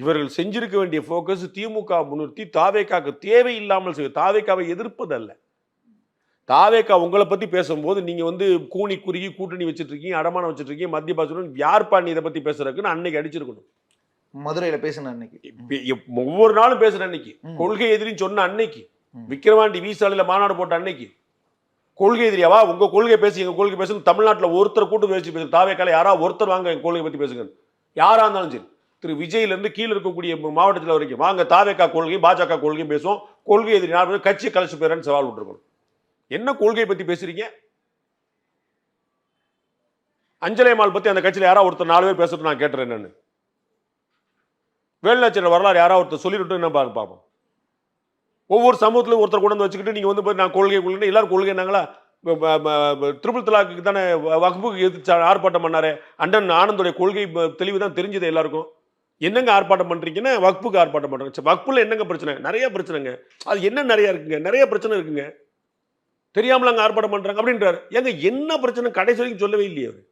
இவர்கள் செஞ்சிருக்க வேண்டிய ஃபோக்கஸ் திமுக முன்னிறுத்தி தாவேக்காக்கு தேவையில்லாமல் செய்ய தாவேக்காவை எதிர்ப்பதல்ல தாவேக்கா உங்களை பத்தி பேசும்போது நீங்க வந்து கூனி குறுகி கூட்டணி வச்சிட்டு இருக்கீங்க அடமானம் வச்சிட்டு இருக்கீங்க மத்திய பாசுடன் யார்ப்பா நீ இதை பத்தி பேசுறதுக்குன்னு அன்னைக்கு அடிச்சிருக்கணும். மதுரையில பேசின அன்னைக்கு. ஒவ்வொரு நாளும் பேசுற அன்னைக்கு. கொள்கை எதிரின்னு சொன்ன அன்னைக்கு. விக்கிரவாண்டி வீசாலையில மாநாடு போட்ட அன்னைக்கு. கொள்கை எதிரியாவா? உங்க கொள்கை பேசி எங்க கொள்கை பேசுங்க தமிழ்நாட்டுல ஒருத்தர் கூட்டு பேசி பேசுங்க. தாவேக்கால யாரா ஒருத்தர் வாங்க எங்க கொள்கை பத்தி பேசுங்க யாரா இருந்தாலும் சரி. திரு விஜயிலேருந்து கீழே இருக்கக்கூடிய மாவட்டத்தில் வரைக்கும். வாங்க தாவேக்கா கொள்கையும் பாஜக கொள்கையும் பேசுவோம். கொள்கை எதிரி நாலு கட்சி கலைச்சு போயிறேன்னு சவால் விட்டுருக்கணும். என்ன கொள்கையை பற்றி பேசுறீங்க? அஞ்சலை மால் அந்த கட்சியில் யாராவது ஒருத்தர் நாலு பேர் பேசுறது நான் கேட்டுறேன் என்னன்னு. வேலுநாச்சியோட வரலாறு யாராவது ஒருத்தர் சொல்லிவிட்டு என்ன பார்ப்போம் ஒவ்வொரு சமூகத்திலும் ஒருத்தர் கொண்டு வந்து வச்சுக்கிட்டு நீங்கள் வந்து போய் நான் கொள்கை கொள்கை எல்லாரும் கொள்கை நாங்களா? ட்ரிபிள் தலாக்கு தானே வகுப்புக்கு எதிர்த்து ஆர்ப்பாட்டம் பண்ணாரு. அண்டன் ஆனந்தோடைய கொள்கை தெளிவு தான் தெரிஞ்சது எல்லாருக்கும். என்னங்க ஆர்ப்பாட்டம் பண்ணுறீங்கன்னா வக்புக்கு ஆர்ப்பாட்டம் பண்ணுறாங்க சரி, என்னங்க பிரச்சனை? நிறைய பிரச்சனைங்க. அது என்ன நிறைய இருக்குங்க? நிறைய பிரச்சனை இருக்குங்க. தெரியாமல அங்கே ஆர்ப்பாட்டம் பண்ணுறாங்க அப்படின்றாரு. ஏங்க என்ன பிரச்சனை? கடைசி வரைக்கும் சொல்லவே இல்லையே அவர்.